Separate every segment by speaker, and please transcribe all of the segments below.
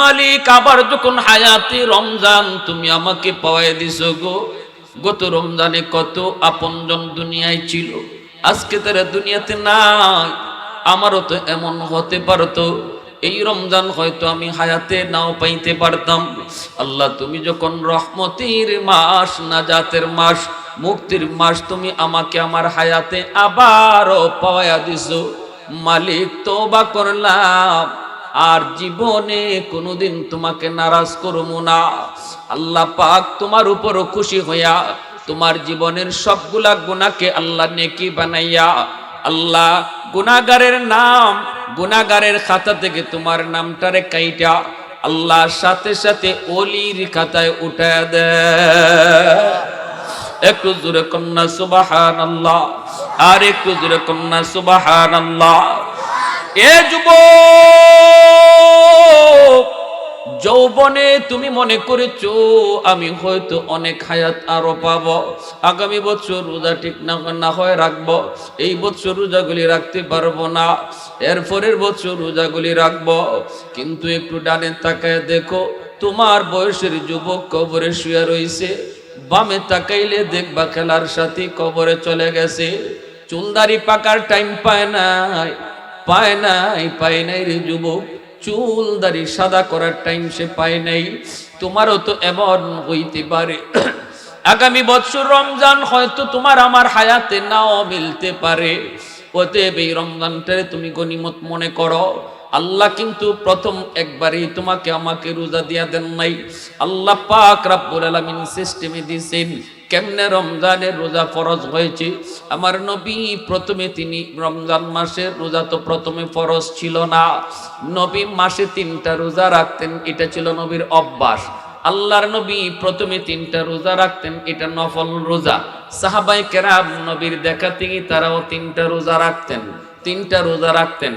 Speaker 1: মালিক, আবার যখন হায়াতে রমজান, তুমি আমাকে পাওয়াই দিছো গো। গত রমজানে কত আপনজন দুনিয়ায় ছিল, আজকে তারা দুনিয়াতে নাই। আমারও তো এমন হতে পারতো, এই রমজান হয়তো আমি হায়াতে নাও পাইতে পারতাম। আল্লাহ, তুমি যখন রহমতের মাস, নাজাতের মাস, মুক্তির মাস, তুমি আমাকে আমার হায়াতে আবারও পাওয়া দিছো। মালিক তোবা করলাম। আর জীবনে কোনোদিন তোমাকে নারাজ করব না। আল্লাহ পাক তোমার উপরও খুশি হইয়া তোমার জীবনের সবগুলা গুণাকে আল্লাহ নেকি বানাইয়া আল্লাহ গুনাগারের নাম গুনাগারের খাতা থেকে তোমার নামটারে কাইটা আল্লাহ সাথে সাথে অলির খাতায় উঠে দেয় একটু জোরে কন্যা সুবাহান আল্লাহ আর একটু জোরে কন্যা সুবাহান আল্লাহ এ যুব যৌবনে তুমি মনে করেছ, আমি হয়তো অনেক হায়াত আরও পাব। আগামী বছর রোজা ঠিক না না হয় রাখব। এই বছর রোজাগুলি রাখতে পারব না। এরপরের বছর রোজাগুলি রাখব। কিন্তু একটু ডানে তাকায় দেখো, তোমার বয়সের যুবক কবরে শুয়ে রইছে বামে তাকাইলে দেখবা খেলার সাথে কবরে চলে গেছে। চুলদারি পাকার টাইম পায় নাই। পায় নাই পায় নাই রে যুবক। চুল দাড়ি সাদা করার টাইম সে পায় নাই। তোমারও তো এমন হইতে পারে। আগামী বছর রমজান হয়তো তোমার আমার হায়াতে নাও মিলতে পারে। অতএব এই রমজানটারে তুমি গনিমত মনে করো। আল্লাহ কিন্তু প্রথম একবারই তোমাকে আমাকে রোজা দিয়া দেন নাই। আল্লাহ পাক রাব্বুল আলামিন সিস্টেমে দিয়েছেন কেমনে রমজানের রোজা ফরজ হয়েছে? আমার নবী প্রথমে তিনি রমজান মাসের রোজা তো প্রথমে ফরজ ছিল না। নবী মাসে তিনটা রোজা রাখতেন, এটা ছিল নবীর অভ্যাস। আল্লাহর নবী প্রথমে তিনটা রোজা রাখতেন, এটা নফল রোজা। সাহাবাই কেরাম নবীর দেখা থেকে তারাও তিনটা রোজা রাখতেন, তিনটা রোজা রাখতেন।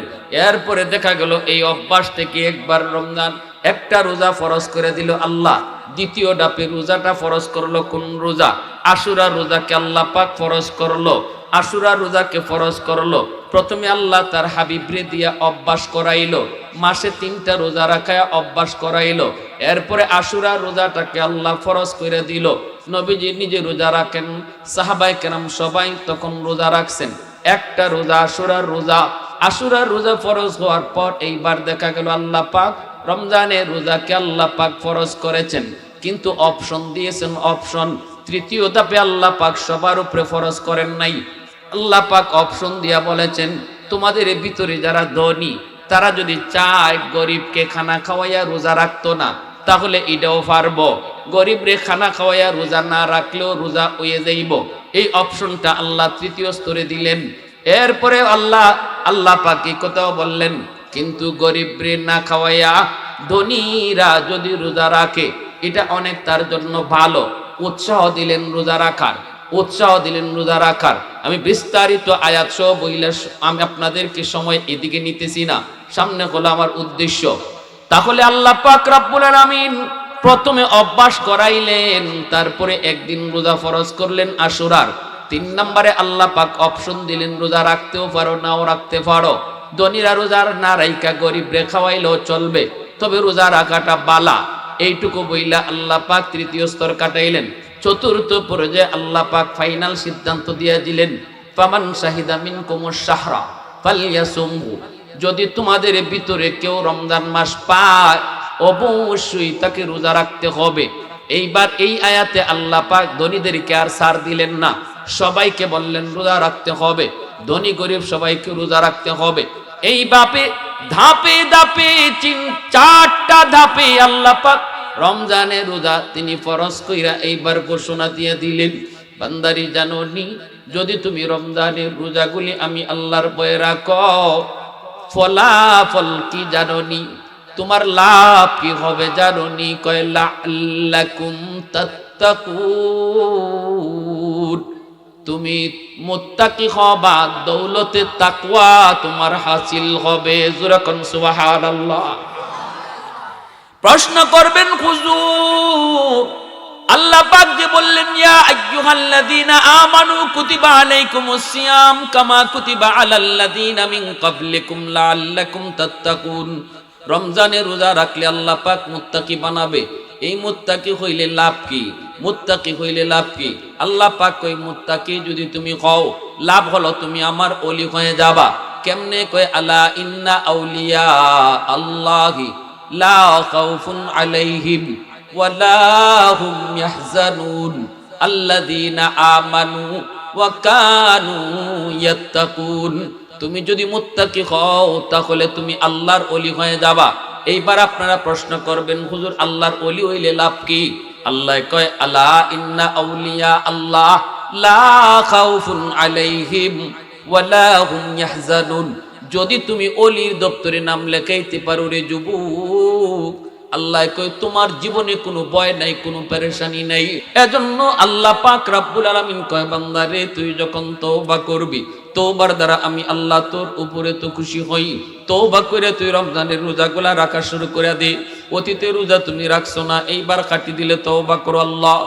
Speaker 1: এরপরে দেখা গেল এই অভ্যাস থেকে একবার রমজান একটা রোজা ফরজ করে দিল আল্লাহ, দ্বিতীয় ডাপে রোজাটা ফরজ করল কোন রোজা? আশুরা রোজাকে আল্লাহ পাক ফরজ করল, আশুরা রোজাকে ফরজ করল। প্রথমে আল্লাহ তার হাবিবরে দিয়া অভ্যাস করাইলো, মাসে তিনটা রোজা রাখায় অভ্যাস করাইলো। এরপরে আশুরা রোজাটাকে আল্লাহ ফরজ করে দিল। নবীজি নিজে রোজা রাখেন সাহাবাই কেরাম সবাই তখন রোজা রাখছেন। একটা রোজা, আশুরার রোজা। আশুরার রোজা ফরজ হওয়ার পর এইবার দেখা গেল আল্লাহ পাক রমজানের রোজাকে আল্লাহ পাক ফরজ করেছেন, কিন্তু অপশন দিয়েছেন অপশন। তৃতীয় ধাপে আল্লাহ পাক সবার উপরে ফরজ করেন নাই। আল্লাহ পাক অপশন দিয়া বলেছেন, তোমাদের ভিতরে যারা ধনী, তারা যদি চায় গরিবকে খানা খাওয়াইয়া রোজা রাখতো না, তাহলে এটাও পারব। গরিব রে খানা খাওয়াইয়া রোজা না রাখলেও রোজা হয়ে যাইব। এই অপশনটা আল্লাহ তৃতীয় স্তরে দিলেন। এরপরে আল্লাহ আল্লাহ পাকি কোথাও বললেন কিন্তু গরিব না খাওয়াইয়া ধনীরা যদি রোজা রাখে, এটা অনেক তার জন্য ভালো। উৎসাহ দিলেন রোজা রাখার, উৎসাহ দিলেন রোজা রাখার। আমি বিস্তারিত আয়াত সহ বইলে আমি আপনাদেরকে সময় এদিকে নিতেছি না, সামনে হলো আমার উদ্দেশ্য। তাহলে আল্লাহ পাক রাব্বুল আলামিন প্রথমে অভ্যাস করাইলেন, তারপরে একদিন রোজা ফরজ করলেন আশুরার। তিন নম্বরে আল্লাহ পাক অপশন দিলেন রোজা রাখতেও পারো, নাও রাখতে পারো। ধনীরা রোজার না রাইকা গরিব রে খাওয়াইলেও চলবে। তবে রোজা রাখাটা বালা। এইটুকু বইলা আল্লাহ পাক তৃতীয় স্তর কাটাইলেন। চতুর্থ পর্যায়ে আল্লাহ পাক ফাইনাল সিদ্ধান্ত দিয়ে দিলেন, ফামান শাহিদা মিন কুমুর সাহরা ফালিয়াসুমহু যদি তোমাদের ভিতরে কেউ রমজান মাস পায়, অবশ্যই তাকে রোজা রাখতে হবে। এইবার এই আয়াতে আল্লাহ পাক ধনীদেরকে আর সার দিলেন না। সবাইকে বললেন, রোজা রাখতে হবে। ধনী গরিব সবাইকে রোজা রাখতে হবে। এই বাপে ধাপে ধাপে চিন চারটা ধাপে আল্লাহ পাক রমজানের রোজা তিনি ফরজ কইরা এইবার ঘোষণা দিয়ে দিলেন, বান্দারি জানোনি, যদি তুমি রমজানের রোজাগুলি আমি আল্লাহর বয়ে রাখো, ফলাফল কি জানোনি? তোমার লাভ কি হবে জানোনি? কয় লাল্লাকুম তাত্তাকুন। তুমি মুত্তাকি হবা দৌলতে তাকওয়া, তোমার হাসিল হবে। জুরাকন সুবহানাল্লাহ। প্রশ্ন করবেন হুজুর, আল্লাহ পাক যে বললেন, ইয়া আইয়ুহাল্লাযীনা আমানু কুতিবা আলাইকুমুস সিয়াম কামা কুতিবা আলাল্লাযীনা মিন ক্বাবলিকুম লাআল্লাকুম তাত্তাকুন। রমজানে রোজা রাখলে আল্লাহ পাক মুত্তাকি বানাবে। এই মুত্তাকি হইলে লাভ কি? মুত্তাকি হইলে লাভ কি? আল্লাহ পাক কই মুত্তাকি যদি তুমি কও, লাভ হলো তুমি আমার অলি হয়ে যাবা। কেমনে কয়, আলা ইন্না আউলিয়া আল্লাহি, লা খাউফুন আলাইহিম ওয়ালা হুম ইয়াহজানুন। আল্লাযীনা আমানু ওয়া কানু ইয়াত্তাকুন। তুমি যদি মুত্তাকি হও, তাহলে তুমি আল্লাহর অলি হয়ে যাবা। এইবার আপনারা প্রশ্ন করবেন, হুজুর, আল্লাহর অলি হইলে লাভ কি? আল্লাহ কয়, আলা ইন্না আউলিয়া আল্লাহ, লা খাউফুন আলাইহিম ওয়ালা হুম ইয়াহজানুন। যদি তুমি অলির দপ্তরে নাম লেখাইতে পারো রে যুবক, আল্লাহ কয়, তোমার জীবনে কোনো ভয় নাই, কোনো পেরেশানি নাই। এজন্য আল্লাহ পাক রাব্বুল আলামিন কয়, বান্দা রে, তুই যখন তওবা করবি তওবার দ্বারা আমি আল্লাহ তোর উপরে তো খুশি হই। তওবা করে তুই রমজানের রোজাগুলা রাখা শুরু করে দে। অতীতে রোজা তুমি রাখছো না, এইবার কাটি দিলে তওবা করো আল্লাহ।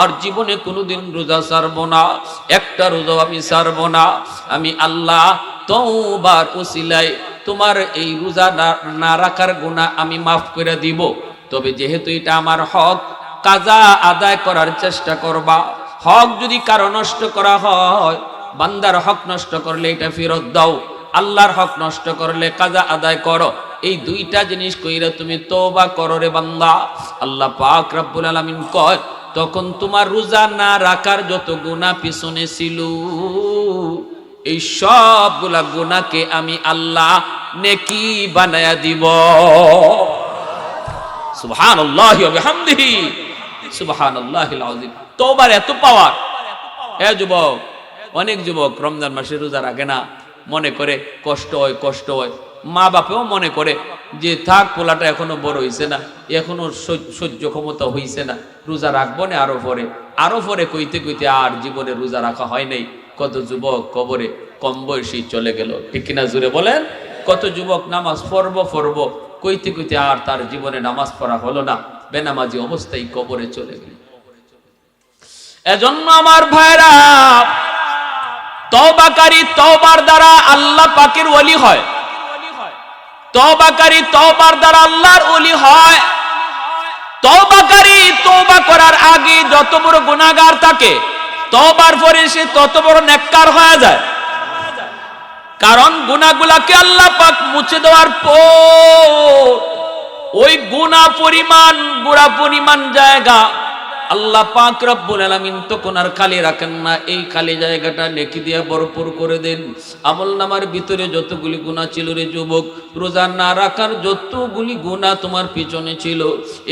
Speaker 1: আর জীবনে কোনোদিন রোজা ছাড়বো না, একটা রোজাও আমি ছাড়বো না। আমি আল্লাহ তওবার উসিলায় তোমার এই রোজা না রাখার গুণা আমি মাফ করে দিব। তবে যেহেতু এটা আমার হক, কাজা আদায় করার চেষ্টা করবা। হক যদি কারও নষ্ট করা হয় বান্দার হক নষ্ট করলে এটা ফেরত দাও, আল্লাহর হক নষ্ট করলে কাজা আদায় করো। এই দুইটা জিনিস কইরা তুমি তোবা করো রে বান্দা। আল্লাহ পাক রব্বুল আলামিন কয়, তখন তোমার রোজা না রাখার যত গুণা পিছনে ছিল, এই সবগুলা গুনাহকে আমি আল্লাহ নেকি বানায়া দিব। সুবহানাল্লাহি ওয়া বিহামদিহি। সুবহানাল্লাহিল আযীম। তওবার এত পাওয়ার এ যুবক অনেক যুবক রমজান মাসে রোজা রাখে না, মনে করে কষ্ট হয় কষ্ট হয়। মা বাপেও মনে করে যে থাক, পোলাটা এখনও বড় হইছে না, এখনও সহ্য- ক্ষমতা হইছে না, রোজা রাখব না আরও পরে। আরও পরে কইতে কইতে আর জীবনে রোজা রাখা হয় নাই। কত যুবক কবরে কম বয়সী চলে গেল। ঠিক কিনা জুড়ে বলেন? কত যুবক নামাজ পড়ব পড়ব, কইতে কইতে আর তার জীবনে নামাজ পড়া হলো না, বেনামাজি অবস্থায় কবরে চলে গেল। এজন্য আমার ভাইরা তওবাকারী তওবার দ্বারা আল্লাহ পাকের ওলি হয়। তওবাকারী তওবার দ্বারা আল্লাহর ওলি হয়। তওবাকারী তওবা করার আগে যত বড় গুনাহগার থাকে তবার পরে সে তত বড় নেককার হয়ে যায়। কারণ গুনাহগুলাকে আল্লাহ পাক মুছে দেওয়ার পর ওই গুণা পরিমাণ গুড়া পরিমাণ জায়গা আল্লাহ পাক রব্বুল আলামিন তো কোনার খালি রাখেন না। এই খালি জায়গাটা নেকি দিয়ে ভরপুর করে দেন। আমল নামার ভিতরে যতগুলি গুণা ছিল রে যুবক, রোজা না রাখার যতগুলি গুণা তোমার পিছনে ছিল,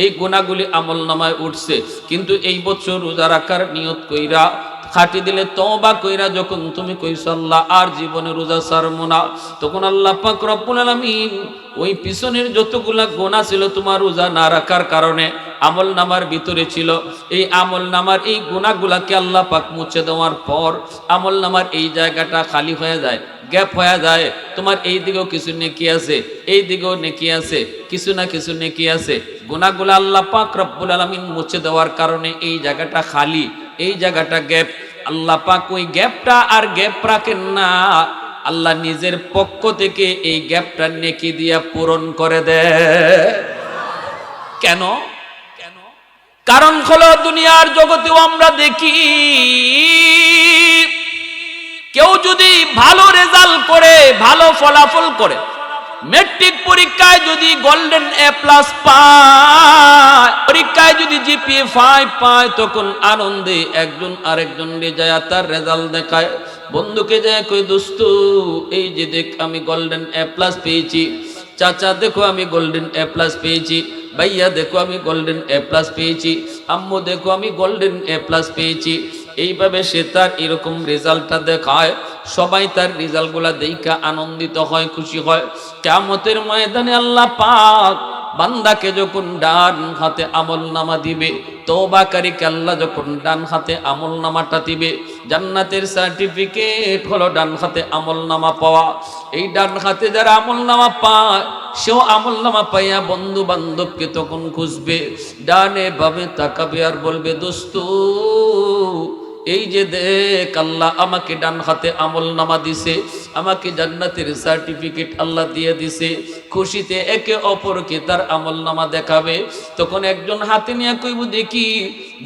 Speaker 1: এই গুণাগুলি আমল নামায় উঠছে। কিন্তু এই বছর রোজা রাখার নিয়ত কইরা খাটি দিলে তওবা কইরা যখন তুমি কইছ, আল্লাহ, আর জীবনে রোজা ছাড়বো না। তখন আল্লাহ পাক রব্বুল আলামিন ওই পিছনের যতগুলা গোনা ছিল তোমার রোজা না রাখার কারণে আমল নামার ভিতরে ছিল। এই আমল নামার এই গুণাগুলাকে আল্লাহ পাক মুছে দেওয়ার পর আমল নামার এই জায়গাটা খালি হয়ে যায়, গ্যাপ হয়ে যায়। তোমার এই দিকেও কিছু নেকি আছে, এই দিকেও নেকি আছে, কিছু না কিছু নেকি আছে। গুণাগুলা আল্লাহ পাক রব্বুল আলামিন মুছে দেওয়ার কারণে এই জায়গাটা খালি। এই জায়গাটা গ্যাপ। আল্লাহ পাক ওই গ্যাপটা আর গ্যাপ রাখেন না। আল্লাহ নিজের পক্ষ থেকে এই গ্যাপটা নেকি দিয়া পূরণ করে দেয় কেন কেন? কারণ হলো দুনিয়ার জগতেও আমরা দেখি, কেউ যদি ভালো রেজাল্ট করে, ভালো ফলাফল করে মেট্রিক পরীক্ষায় যদি গোল্ডেন এ প্লাস পায়, পরীক্ষায় যদি জিপিএ ফাইভ পায়, তখন আনন্দে একজন আরেকজন যায় তার রেজাল্ট দেখায়। বন্ধুকে যায় কই দোস্ত এই যে দেখ আমি গোল্ডেন এ প্লাস পেয়েছি। চাচা, দেখো আমি গোল্ডেন এ প্লাস পেয়েছি। ভাইয়া, দেখো আমি গোল্ডেন এ প্লাস পেয়েছি। আম্মু, দেখো আমি গোল্ডেন এ প্লাস পেয়েছি। এইভাবে সে তার এরকম রেজাল্টটা দেখায়। সবাই তার রেজাল্টগুলা দেখা আনন্দিত হয়, খুশি হয়। কেমতের ময়দানে আল্লাহ পাক বান্দাকে যখন ডান হাতে আমল নামা দিবে তৌবাকারীকে আল্লাহ যখন ডান হাতে আমল নামাটা দিবে, জান্নাতের সার্টিফিকেট হলো ডান হাতে আমল নামা পাওয়া। এই ডান হাতে যারা আমল নামা পায়, সেও আমল নামা পাইয়া বন্ধু বান্ধবকে তখন খুঁজবে, ডানে ভাবে তাকাবে আর বলবে, দোস্ত এই যে দেখ, আল্লাহ আমাকে ডান হাতে আমল নামা দিছে, আমাকে জান্নাতের সার্টিফিকেট আল্লাহ দিয়ে দিছে, খুশিতে একে অপরকে তার আমল নামা দেখাবে। তখন একজন হাতে নিয়ে কইব, দেখি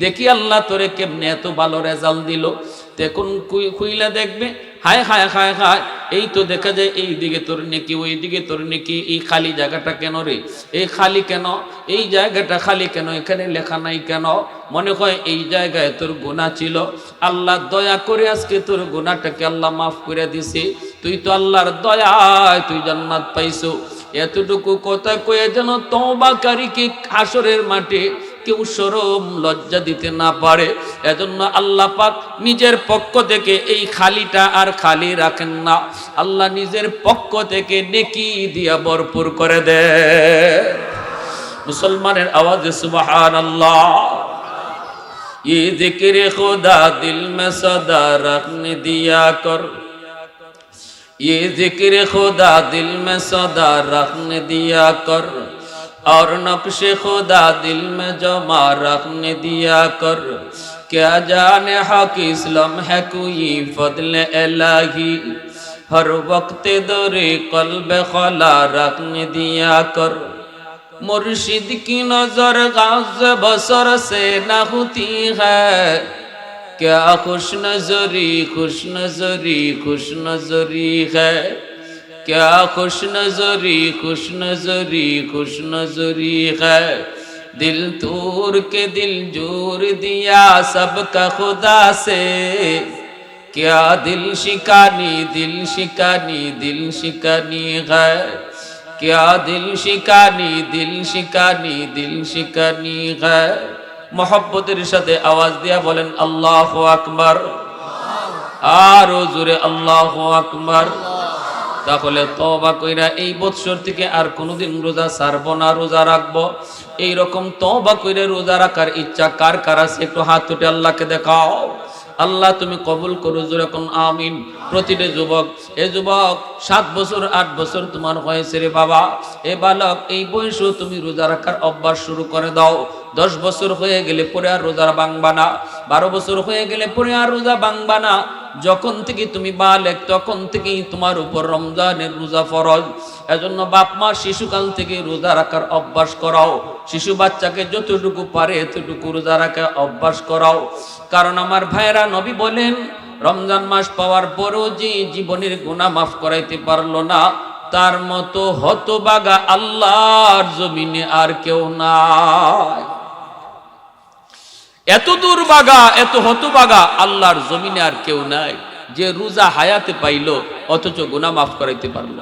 Speaker 1: দেখি আল্লাহ তোরে কেমনে এত ভালো রেজাল্ট দিল। তখন খুইলা দেখবে, হায় হায় হায় হায় এই তো দেখা যায় এই দিকে তোর নেকি, ওই দিকে তোর নেকি, এই খালি জায়গাটা কেন রে? এই খালি কেন? এই জায়গাটা খালি কেন? এখানে লেখা নাই কেন? মনে হয় এই জায়গায় তোর গুণা ছিল। আল্লাহ দয়া করে আজকে তোর গুণাটাকে আল্লাহ মাফ করে দিছে। তুই তো আল্লাহর দয়ায় তুই জান্নাত পাইছো। এতটুকু কথা কয়ে যেন তবাকারীকে হাসরের মাঠে কেউ সরম লজ্জা দিতে না পারে এজন্য আল্লাহ পাক নিজের পক্ষ থেকে এই খালিটা আর খালি রাখেন না আল্লাহ নিজের পক্ষ থেকে নেকি দিয়া ভরপুর করে দে মুসলমানের আওয়াজে সুবাহান আল্লাহ ये जिक्र खुदा दिल में सदा रखने दिया कर ये जिक्र खुदा दिल में सदा रखने दिया कर اور نقش خدا دل میں جمع رکھنے دیا کر، کیا جانے حق اسلم ہے کوئی فضل الہی؟ ہر وقت دور قلب خلا رکھنے دیا کر۔ مرشد کی نظر غاز بسر سے نہ ہوتی ہے۔ کیا خوش نظری خوش نظری خوش نظری ہے؟ क्या खुश नजरी खुश नजरी खुश नजरी है दिल तोर के दिल जोर दिया सबका खुदा से क्या दिल शिकानी दिल शिकानी दिल शिकानी है क्या दिल शिकानी दिल शिकानी दिल शिकानी है ہے সাথে আওয়াজ দিয়া বলেন আল্লাহ আকবর আরও জোরে আল্লাহ আকবর তাহলে তবা কইরা এই বৎসর থেকে আর কোনোদিন রোজা ছাড়বো না, রোজা রাখব। এই রকম তবা কইরা রোজা রাখার ইচ্ছা কার কার আছে? একটু হাত তুটে আল্লাহকে দেখাও। আল্লাহ তুমি কবুল করো যেরকম আমিন। প্রতিটা যুবক, এ যুবক, সাত বছর, আট বছর তোমার হয়েছে রে বাবা। এ বালক, এই বয়সেও তুমি রোজা রাখার অভ্যাস শুরু করে দাও। দশ বছর হয়ে গেলে পরে আর রোজা বাংবা না। বারো বছর হয়ে গেলে পরে আর রোজা বাংবা না। যখন থেকে তুমি বালেক, তখন থেকেই তোমার উপর রমজানের রোজা ফরজ। এজন্য বাপ মা শিশুকাল থেকে রোজা রাখার অভ্যাস করাও। শিশু বাচ্চাকে যতটুকু পারে এতটুকু রোজা রাখার অভ্যাস করাও। কারণ আমার ভাইয়েরা নবী বলেন, রমজান মাস পাওয়ার পরও যে জীবনের গুণা মাফ করাইতে পারল না, তার মতো হতবাগা আল্লাহর জমিনে আর কেউ নাই। এত দূর দুর্বাগা এত হতবাগা, আল্লাহর জমিনে আর কেউ নাই। যে রোজা হায়াতে পাইল, অথচ গুণা মাফ করাইতে পারল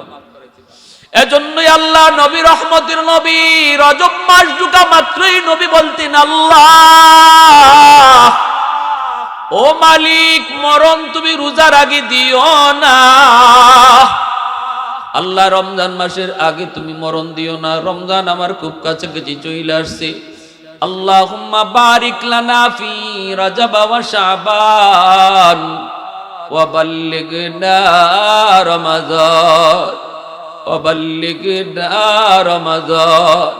Speaker 1: এজন্যই আল্লাহ নবী, রহমতের নবী, রজব মাস ঢুকা মাত্রই নবী বলতেন, আল্লাহ, ও মালিক, মরণ তুমি রোজার আগে দিও না। আল্লাহ, রমজান মাসের আগে তুমি মরণ দিও না। রমজান আমার খুব কাছাকাছি চলে আসছে। আল্লাহুম্মা বারিক লানা ফি রাজাব ওয়া শাবান ওয়া বাল্লিগনা রমাদান ওয়া বাল্লিগনা রমাদান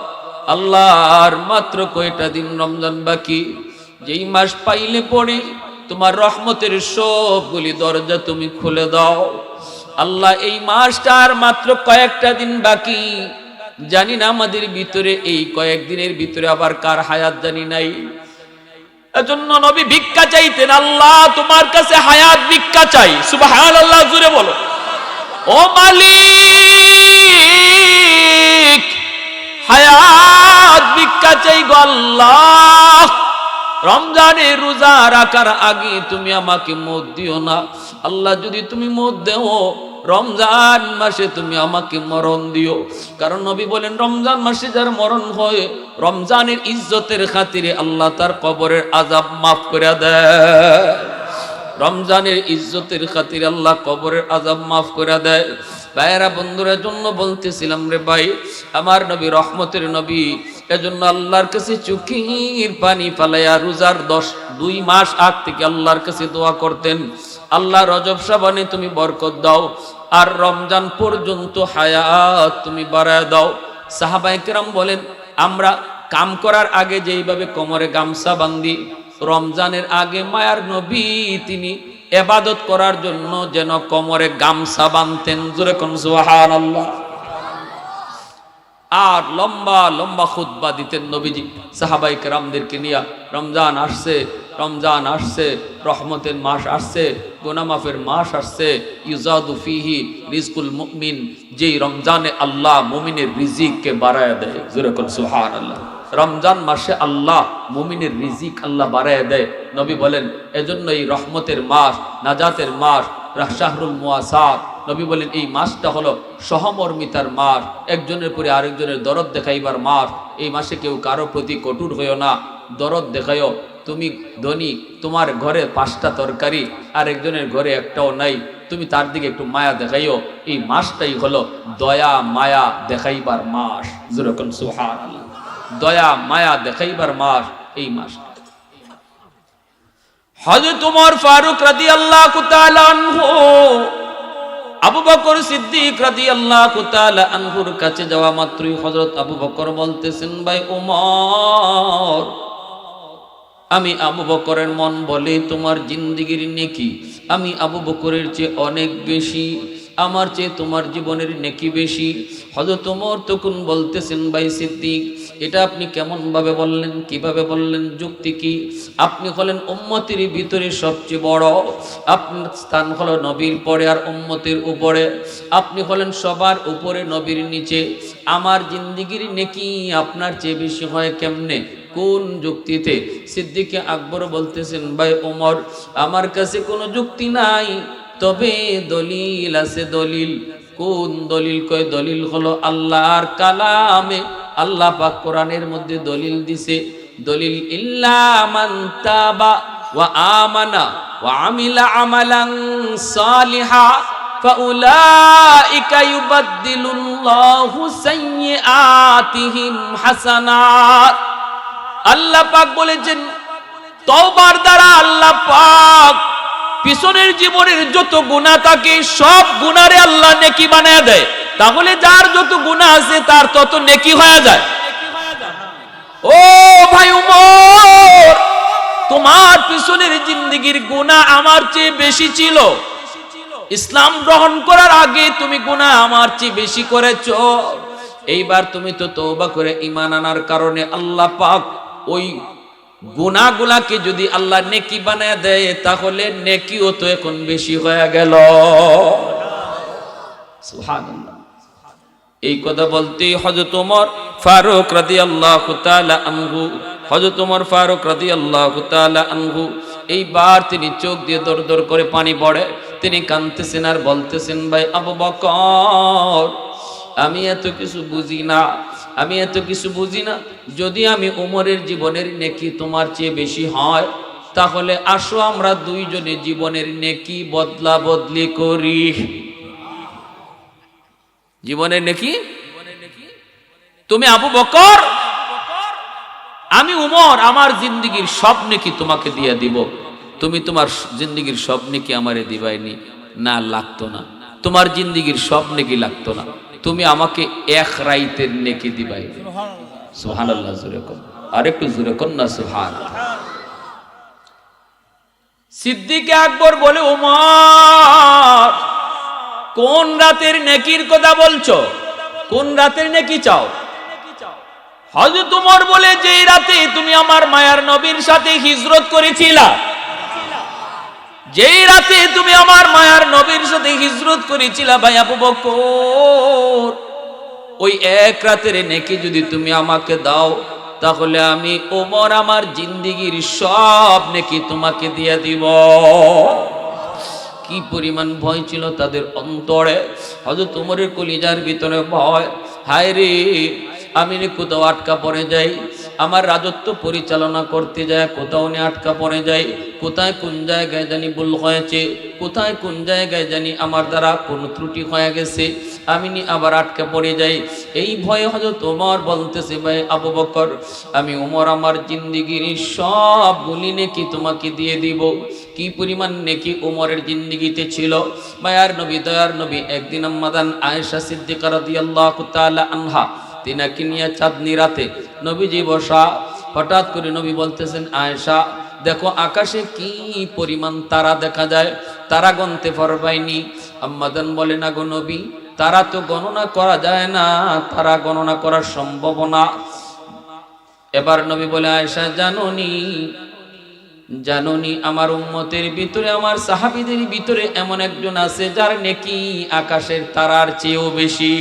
Speaker 1: আল্লাহর মাত্র কয়টা দিন রমজান বাকি? যেই মাস পাইলে পড়ে তোমার রহমতের সবগুলি দরজা তুমি খুলে দাও। আল্লাহ এই মাসটার মাত্র কয়েকটা দিন বাকি। জানি না আমাদের ভিতরে এই কয়েকদিনের ভিতরে আবার কার হায়াত জানি নাই। এজন্য নবী ভিক্ষা চাইতেন, আল্লাহ, তোমার কাছে হায়াত ভিক্ষা চাই। সুবহান আল্লাহ জুড়ে বলো। ও মালিক, হায়াত ভিক্ষা চাই গো আল্লাহ। রমজানে রোজা রাখার আগে তুমি আমাকে মত দিও না। আল্লাহ, যদি তুমি মত দেও রমজান মাসে তুমি আমাকে মরণ দিও। কারণ নবী বলেন, রমজান মাসে যার মরণ হয়, রমজানের ইজ্জতের খাতিরে আল্লাহ তার কবরের আজাব মাফ করে দেয়। রমজানের ইজ্জতের খাতিরে আল্লাহ কবরের আজাব মাফ করে দেয়। ভাইয়েরা, বন্ধুরা জন্য বলতেছিলাম রে ভাই, আমার নবী রহমতের নবী, এজন্য আল্লাহর কাছে চুকির পানি ফালাইয়া রোজার দশ, দুই মাস আগ থেকে আল্লাহর কাছে দোয়া করতেন। আল্লাহ রজব সাবানে তুমি বরকত দাও, আর রমজান পর্যন্ত হায়াত তুমি বাড়ায় দাও। সাহাবাই কেরাম বলেন, আমরা কাম করার আগে যেইভাবে কোমরে গামছা বান্ধি রমজানের আগে মায়ার নবী তিনি এবাদত করার জন্য যেন কোমরে গামছা বাঁধতেন জোরে কোন সুবহানাল্লাহ। আর লম্বা লম্বা খুতবা দিতেন নবীজি। সাহাবাই কেরামদেরকে নিয়ে, রমজান আসছে রমজান আসছে রহমতের মাস আসছে, গোনামাফের মাস আসছে। ইউজাদু ফিহি রিজকুল মুমিন, যেই রমজানে আল্লাহ মুমিনের রিজিককে বাড়ায় দেয়। যেরকম সুহান আল্লাহ রমজান মাসে আল্লাহ মুমিনের রিজিক আল্লাহ বাড়ায় দেয়। নবী বলেন, এজন্য এই রহমতের মাস, নাজাতের মাস, শাহরুল মুয়াসাত নবী বলেন, এই মাসটা হলো সহমর্মিতার মাস। একজনের পরে আরেকজনের দরদ দেখাইবার মাস। এই মাসে কেউ কারও প্রতি কঠোর হইও না। দরদ দেখাইও তুমি ধনী, তোমার ঘরে পাঁচটা তরকারি আর একজনের ঘরে একটাও নাই, তুমি তার দিকে একটু মায়া দেখাইও। এই মাসটাই হলো দয়া, মায়া দেখাইবার মাস। যেরকম সুহান দয়া, মায়া দেখাইবার মাস এই মাস। হযরত উমর ফারুক তাআলা আনহু, আবু বকর সিদ্দিক রাদিয়াল্লাহু তাআলা আনহুর কাছে যাওয়া মাত্রই হযরত আবু বকর বলতেছেন, ভাই উমর আমি আবু বকরের মন বলে তোমার জিন্দিগির নেকি। আমি আবু বকরের চেয়ে অনেক বেশি, আমার চেয়ে তোমার জীবনের নেকি বেশি। হজরত ওমর তখন বলতেছেন, ভাই সিদ্দিক, এটা আপনি কেমন ভাবে বললেন, কীভাবে বললেন, যুক্তি কি? আপনি হলেন উম্মতের ভিতরে সবচেয়ে বড়। আপনার স্থান হলো নবীর পরে আর উম্মতের উপরে। আপনি হলেন সবার উপরে, নবীর নিচে। আমার জিন্দিগির নেকি আপনার চেয়ে বেশি হয় কেমনে? কোন যুক্তিতে সিদ্দিকে আকবর বলতেছেন, ভাই ওমর, আমার কাছে কোনো যুক্তি নাই। তবে দলিল আছে দলিল। কোন দলিল? কয় দলিল হলো আল্লাহর কালামে আল্লাহ পাক কোরআনের মধ্যে দলিল দিছে, দলিল ইল্লা তাবা ওয়া আমানা ওয়া আমিলা আমালান সালিহা, ফাউলাইকা ইউবাদদিলুল্লাহু সাইয়্যাতিহিম হাসানাত। আল্লাহ পাক বলেছেন, তওবার দ্বারা আল্লাহ পাক পিছনের জীবনের যত গুনাহ থাকে, সব গুনারে আল্লাহ নেকি বানায় দেয়। তাহলে যার যত গুনাহ আছে, তার তত নেকি হয়ে যায়। ও ভাই উমর, তোমার পিছনের জিন্দগির গুনাহ আমার চেয়ে বেশি ছিল। ইসলাম গ্রহণ করার আগে তুমি গুনাহ আমার চেয়ে বেশি করেছ। এইবার তুমি তো তওবা করে ঈমান আনার কারণে আল্লাহ পাক ওই গুনাহগুলাকে যদি আল্লাহ নেকি বানায় দেয়, তাহলে নেকিও তো এখন বেশি হয়ে গেল। এই কথা বলতে হযরত ওমর ফারুক রাদিয়াল্লাহু তাআলা আনহু, হযরত ওমর ফারুক রাদিয়াল্লাহু তাআলা আনহু, এইবার তিনি চোখ দিয়ে দর দর করে পানি পড়ে। তিনি কাঁদতেছেন আর বলতেছেন, ভাই আবু বকর আমি এত কিছু বুঝি না, আমি এত কিছু বুঝি না। যদি আমি উমরের জীবনের নেকি তোমার চেয়ে বেশি হয়, তাহলে আসো আমরা দুইজনে জীবনের নেকি বদলা বদলি করি। জীবনের নেকি? তুমি আবু বকর? আমি উমর, আমার জিন্দগির সব নেকি তোমাকে দিয়ে দিব। তুমি তোমার জিন্দগির সব নেকি আমারে দিবাইনি। না, লাগতো না। তোমার জিন্দগির সব নেকি লাগতো না। তুমি আমাকে এক রাইতের নেকি দিবাই। সুহান আল্লাহ জুরে কন। আর একটু জুরে না সুহান সিদ্দিকে আকবর বলে, উমর, কোন রাতের নেকির কথা বলছো? কোন রাতের নেকি চাও? হযরত উমর বলে, যেই রাতে তুমি আমার মায়ার নবীর সাথে হিজরত করেছিলা যেই রাতে তুমি আমার মায়ার নবীর সাথে হিজরত করেছিলা ভাই আবু বকর, ওই এক রাতের নেকি যদি তুমি আমাকে দাও, তাহলে আমি ওমর আমার জিন্দিগির সব নেকি তোমাকে দিয়ে দিব। কি পরিমাণ ভয় ছিল তাদের অন্তরে। হয়তো তোমারের কলিজার ভিতরে ভয়। হায় রে, আমি কোথাও আটকা পড়ে যাই। আমার রাজত্ব পরিচালনা করতে যায়, কোথাও নিয়ে আটকা পড়ে যায়, কোথায় কোন জায়গায় জানি ভুল হয়েছে, কোথায় কোন জায়গায় জানি আমার দ্বারা কোন ত্রুটি হয়ে গেছে, আমি নি আবার আটকা পড়ে যাই। এই ভয়ে হয়তো তোমার বলতেছে, ভাই আবু বকর, আমি উমর আমার জিন্দিগির সব গুলি নেকি তোমাকে দিয়ে দিব। কি পরিমাণ নেকি উমরের জিন্দিগিতে ছিল? মায়ার নবী, দয়ার নবী, একদিন আম্মাদান আয়েশা সিদ্দিকা রাদিয়াল্লাহু তাআলা আনহা তিনাকে নিয়ে চাঁদনি রাতে। নবীজি বসা, হঠাৎ করে নবী বলতেছেন, আয়েশা, দেখো আকাশে কি পরিমাণ তারা দেখা যায়? তারা গনতে পারবাইনি আম্মাদান বলে না গো নবী, তারা তো গণনা করা যায় না, তারা গণনা করা সম্ভব না। এবার নবী বলে আয়সা জাননি জাননি, আমার উম্মতের ভিতরে, আমার সাহাবিদের ভিতরে এমন একজন আছে যার নেকি আকাশের তারার চেয়েও বেশি।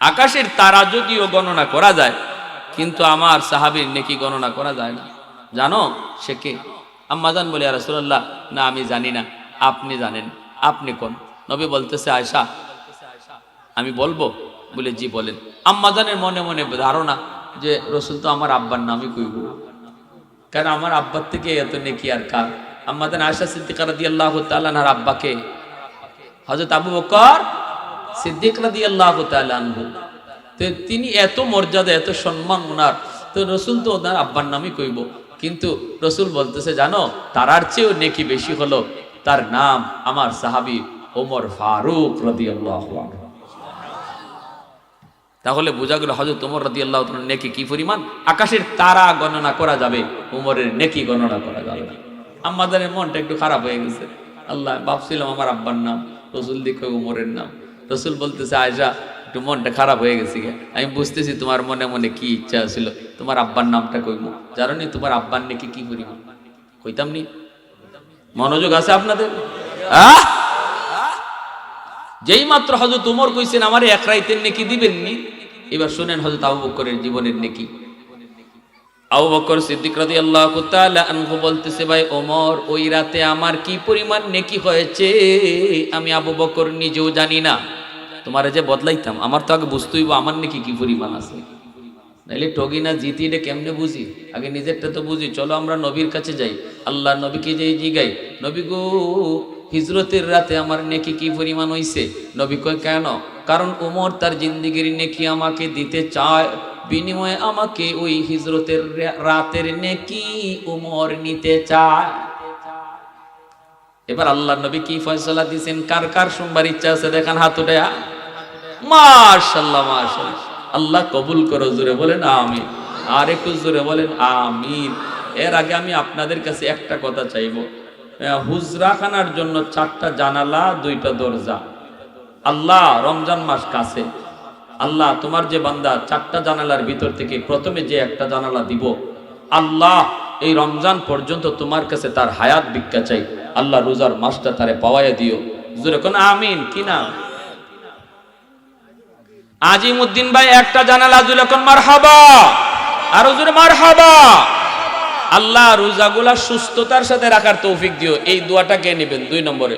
Speaker 1: আকাশের তারা যদিও গণনা করা যায়, কিন্তু আমার সাহাবীর নেকি গণনা করা যায় না। জানো? সে কে? আম্মাজান বলে রাসূলুল্লাহ, না, আমি জানি না। আপনি জানেন। আপনি কোন? নবী বলতেছে আয়সা আমি বলব? বলে, জি, বলেন। আম্মাজানের মনে মনে ধারণা যে, রসুল তো আমার আব্বার নামই কইব। কারণ আমার আব্বার থেকে এত নেকি আর কার? আম্মাজান আয়সা সিদ্দিকা রাদিয়াল্লাহু তাআলা আর আব্বাকে। হযরত আবু বকর সিদ্দিক রাদিয়াল্লাহু তাআলা আনহু। তো তিনি এত মর্যাদা, এত সম্মান ওনার। তো রসুল তো ওনার আব্বার নামই কইব। কিন্তু রসুল বলতেছে, জানো, তারার চেয়েও নেকি বেশি হলো তার নাম আমার সাহাবী ওমর ফারুক রাদিয়াল্লাহু আনহু। তাহলে বোঝা গেল হজরত উমর রাদি আল্লাহ নেকি কি পরিমাণ? আকাশের তারা গণনা করা যাবে উমরের নেকি গণনা করা যাবে আমাদের মনটা একটু খারাপ হয়ে গেছে। আল্লাহ, ভাবছিলাম আমার আব্বার নাম, রসুল দিকে উমরের নাম। রসুল বলতেছে আয়সা একটু মনটা খারাপ হয়ে গেছে গে। আমি বুঝতেছি তোমার মনে মনে কি ইচ্ছা ছিল তোমার আব্বার নামটা কইব জানো নি তোমার আব্বার নাকি কি পরিমাণ? কইতাম নি মনোযোগ আছে আপনাদের? যেই মাত্র হজরত উমর কইছেন, আমার এক রাইতের নেকি দিবেননি? এবার শুনেন হজরত আবু বকরের জীবনের নেকি। আবু বকর সিদ্দিক রাদিয়াল্লাহু তাআলা আনহু বলতেছে, ভাই ওমর, ওই রাতে আমার কি পরিমাণ নেকি হয়েছে? আমি আবু বকর নিজেও জানি না। তোমারে যে বদলাইতাম, আমার তো আগে বুঝতেই আমার নাকি কি পরিমাণ আছে। নাইলে ঠগি না জিতি এটা কেমনে বুঝি? আগে নিজেরটা তো বুঝি। চলো আমরা নবীর কাছে যাই। আল্লাহ নবীকে যে জিগাই, নবী গো, হিজরতের রাতে আমার নেকি কি পরিমাণ হইছে? নবী কয়, কেন? কারণ উমর তার জিন্দিগির নেকি আমাকে দিতে চায়। বিনিময়ে আমাকে ওই হিজরতের রাতের নেকি উমর নিতে চায়। এবার আল্লাহ নবী কি ফয়সলা দিছেন? কার কার সোমবার ইচ্ছা আছে? দেখান হাত উঠে মাশাল্লাহ মাশাল্লাহ আল্লাহ কবুল করো, জোরে বলেন আমিন। আর একটু জোরে বলেন আমিন। এর আগে আমি আপনাদের কাছে একটা কথা চাইব। হুজরাখানার জন্য চারটা জানালা, দুইটা দরজা। আল্লাহ রমজান মাস কাছে। আল্লাহ, তোমার যে বান্দা চারটা জানালার ভিতর থেকে প্রথমে যে একটা জানালা দিব, আল্লাহ এই রমজান পর্যন্ত তোমার কাছে তার হায়াত ভিক্ষা চাই। আল্লাহ রোজার মাসটা তারে পাওয়াইয়া দিও। জোরে কোন আমিন, কি না আজিমুদ্দিন ভাই, একটা জানালা এখন মার হাবা আর জোরে মার হাবা আল্লাহ রোজাগুলা সুস্থতার সাথে রাখার তৌফিক দিও। এই দোয়াটা কে নেবেন? দুই নম্বরে।